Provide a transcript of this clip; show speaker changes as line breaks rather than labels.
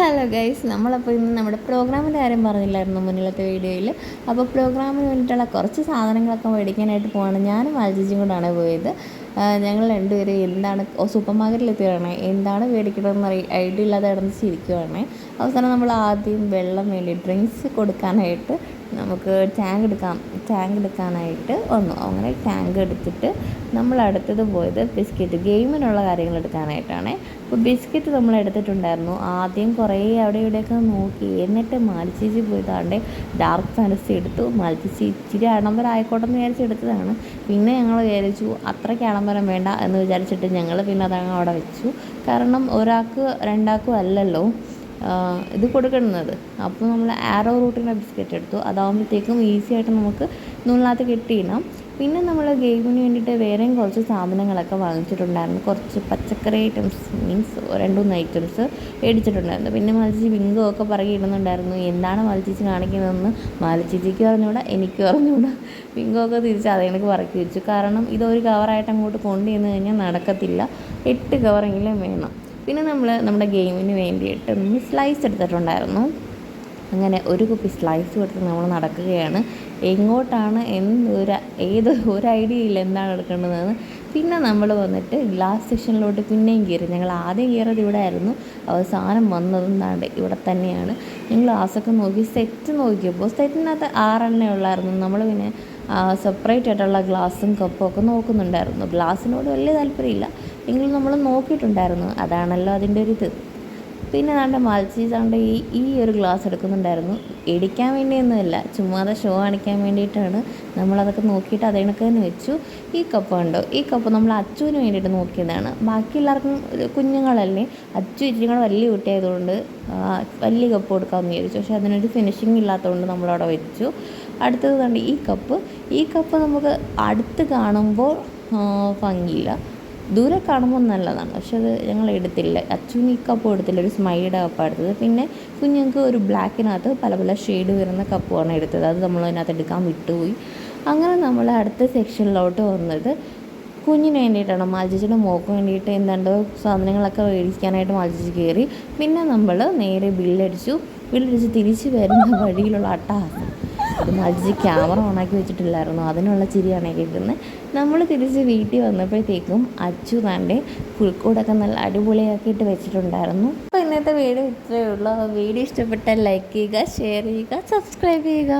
Hello guys നമ്മളപ്പോൾ ഇന്ന് നമ്മുടെ പ്രോഗ്രാമിന്റെ കാര്യം പറഞ്ഞില്ലായിരുന്നു മുന്നിലത്തെ വീഡിയോയിൽ. അപ്പോൾ പ്രോഗ്രാമിന് വേണ്ടിയിട്ടുള്ള കുറച്ച് സാധനങ്ങളൊക്കെ മേടിക്കാനായിട്ട് പോവാണ്. ഞാനും വാജിജിയും കൂടാണ് പോയത്. ഞങ്ങൾ രണ്ടുപേരും എന്താണ് സൂപ്പർ മാർക്കറ്റിൽ എത്തിയാണ് എന്താണ് മേടിക്കണമെന്ന് അറി ഐഡിയ ഇല്ലാതെ കിടന്ന് ചിരിക്കുവാണ്. അവസാനം നമ്മൾ ആദ്യം വെള്ളം വേണ്ടി ഡ്രിങ്ക്സ് കൊടുക്കാനായിട്ട് നമുക്ക് ടാങ്ക് എടുക്കാം ടാങ്ക് എടുക്കാനായിട്ട് വന്നു. അങ്ങനെ ടാങ്ക് എടുത്തിട്ട് നമ്മൾ അടുത്തത് പോയത് ബിസ്ക്കറ്റ് ഗെയിമിനുള്ള കാര്യങ്ങൾ എടുക്കാനായിട്ടാണ്. അപ്പോൾ ബിസ്ക്കറ്റ് നമ്മൾ എടുത്തിട്ടുണ്ടായിരുന്നു. ആദ്യം കുറേ അവിടെ ഇവിടെയൊക്കെ നോക്കി. എന്നിട്ട് മാലിച്ചേച്ചി പോയതാണ്ട് ഡാർക്ക് ഫാന്റസി എടുത്തു. മാലിച്ചേച്ചി ഇച്ചിരി ആഡംബരം എന്ന് വിചാരിച്ച് എടുത്തതാണ്. പിന്നെ ഞങ്ങൾ വിചാരിച്ചു അത്രയ്ക്ക് ആഡംബരം വേണ്ട എന്ന് വിചാരിച്ചിട്ട് ഞങ്ങൾ പിന്നെ അതങ്ങ് അവിടെ വെച്ചു. കാരണം ഒരാൾക്ക് രണ്ടാൾക്കും അല്ലല്ലോ. ഇത് കൊടുക്കുന്നത്. അപ്പോൾ നമ്മൾ ആരോ റൂട്ടിന്റെ ബിസ്ക്കറ്റ് എടുത്തു. അതാകുമ്പോഴത്തേക്കും ഈസി ആയിട്ട് നമുക്ക് നൂലിനകത്ത് കിട്ടിയിടാം. പിന്നെ നമ്മൾ ഗെയിമിന് വേണ്ടിയിട്ട് വേറെയും കുറച്ച് സാധനങ്ങളൊക്കെ വാങ്ങിച്ചിട്ടുണ്ടായിരുന്നു. കുറച്ച് പച്ചക്കറി ഐറ്റംസ് മീൻസ് രണ്ട് മൂന്ന് ഐറ്റംസ് മേടിച്ചിട്ടുണ്ടായിരുന്നു. പിന്നെ മലിച്ചി ബിങ്കോ ഒക്കെ പറയിടുന്നുണ്ടായിരുന്നു എന്താണ് മലിച്ചേച്ചി കാണിക്കുന്നതെന്ന് മാലിച്ചേച്ചിക്ക് അറിഞ്ഞൂടാ എനിക്ക് അറിഞ്ഞൂടാ. ബിങ്കോ ഒക്കെ തിരിച്ച് അത് എനിക്ക് പറക്കി വെച്ചു. കാരണം ഇതൊരു കവറായിട്ട് അങ്ങോട്ട് കൊണ്ടുചെന്ന് കഴിഞ്ഞാൽ നടക്കത്തില്ല. എട്ട് കവറെങ്കിലും വേണം. പിന്നെ നമ്മൾ നമ്മുടെ ഗെയിമിന് വേണ്ടിയിട്ട് നമ്മൾ സ്ലൈസ് എടുത്തിട്ടുണ്ടായിരുന്നു. അങ്ങനെ ഒരു കുപ്പി സ്ലൈസ് കൊടുത്ത് നമ്മൾ നടക്കുകയാണ്. എങ്ങോട്ടാണ് എന്തൊരു ഏത് ഒരു ഐഡിയ ഇല്ല എന്താണ് എടുക്കേണ്ടതെന്ന്. പിന്നെ നമ്മൾ വന്നിട്ട് ഗ്ലാസ് സെക്ഷനിലോട്ട് പിന്നെയും കയറി ഞങ്ങൾ ആദ്യം കയറിയത് ഇവിടെ ആയിരുന്നു. അവസാനം വന്നതും താണ്ട് ഇവിടെ തന്നെയാണ്. ഞങ്ങൾ ഗ്ലാസ്സൊക്കെ നോക്കി സെറ്റ് നോക്കിയപ്പോൾ സെറ്റിനകത്ത് ആറെണ്ണേ ഉള്ളായിരുന്നു. നമ്മൾ പിന്നെ സെപ്പറേറ്റ് ആയിട്ടുള്ള ഗ്ലാസും കപ്പും ഒക്കെ നോക്കുന്നുണ്ടായിരുന്നു. ഗ്ലാസ്സിനോട് വലിയ താല്പര്യമില്ല. എങ്കിലും നമ്മൾ നോക്കിയിട്ടുണ്ടായിരുന്നു. അതാണല്ലോ അതിന്റെ ഒരു ഇത്. പിന്നെ ദാണ്ട് മത്സ്യ ഈ ഈ ഒരു ഗ്ലാസ് എടുക്കുന്നുണ്ടായിരുന്നു. ഇടിക്കാൻ വേണ്ടിയൊന്നുമല്ല ചുമ്മാതെ ഷോ കാണിക്കാൻ വേണ്ടിയിട്ടാണ് നമ്മളതൊക്കെ നോക്കിയിട്ട് അതേ തന്നെ വെച്ചു. ഈ കപ്പ് കണ്ടോ? ഈ കപ്പ് നമ്മൾ അച്ചുവിന് വേണ്ടിയിട്ട് നോക്കിയതാണ്. ബാക്കി എല്ലാവർക്കും കുഞ്ഞുങ്ങളല്ലേ അച്ചു ഇച്ചിരി കൂടെ വലിയ കുട്ടിയായതുകൊണ്ട് വലിയ കപ്പ് കൊടുക്കാമെന്ന് വിചാരിച്ചു. പക്ഷേ അതിനൊരു ഫിനിഷിംഗ് ഇല്ലാത്തതുകൊണ്ട് നമ്മളവിടെ വെച്ചു. അടുത്തത് കണ്ട് ഈ കപ്പ് ഈ കപ്പ് നമുക്ക് അടുത്ത് കാണുമ്പോൾ ഭംഗിയില്ല. ദൂരെ കാണുമ്പോൾ നല്ലതാണ്. പക്ഷെ അത് ഞങ്ങൾ എടുത്തില്ല. ഈ കപ്പ് എടുത്തില്ല. ഒരു സ്മൈഡ് കപ്പാണ് എടുത്തത്. പിന്നെ കുഞ്ഞുങ്ങൾക്ക് ഒരു ബ്ലാക്കിനകത്ത് പല പല ഷെയ്ഡ് വരുന്ന കപ്പുമാണ് എടുത്തത്. അത് നമ്മൾ അതിനകത്ത് എടുക്കാൻ വിട്ടുപോയി. അങ്ങനെ നമ്മൾ അടുത്ത സെക്ഷനിലോട്ട് വന്നത് കുഞ്ഞിന് വേണ്ടിയിട്ടാണ് മാൽജിച്ചിയുടെ മോക്ക് വേണ്ടിയിട്ട് എന്താണ്ടോ സാധനങ്ങളൊക്കെ മേടിക്കാനായിട്ട് മാൽജിച്ച് കയറി. പിന്നെ നമ്മൾ നേരെ ബില്ലടിച്ചു. ബില്ലടിച്ച് തിരിച്ച് വരുന്ന വഴിയിലുള്ള അട്ടഹാസം. അത് മജ്ജി ക്യാമറ ഓണാക്കി വെച്ചിട്ടില്ലായിരുന്നു. അതിനുള്ള ചിരിയാണ് കേൾക്കുന്നത്. നമ്മൾ തിരിച്ച് വീട്ടിൽ വന്നപ്പോഴത്തേക്കും അച്ചു താന്റെ പുൽക്കൂടൊക്കെ നല്ല അടിപൊളിയാക്കിയിട്ട് വെച്ചിട്ടുണ്ടായിരുന്നു. അപ്പോൾ ഇന്നത്തെ വീഡിയോ ഇത്രയേ ഉള്ളൂ. വീഡിയോ ഇഷ്ടപ്പെട്ടാൽ ലൈക്ക് ചെയ്യുക ഷെയർ ചെയ്യുക സബ്സ്ക്രൈബ് ചെയ്യുക.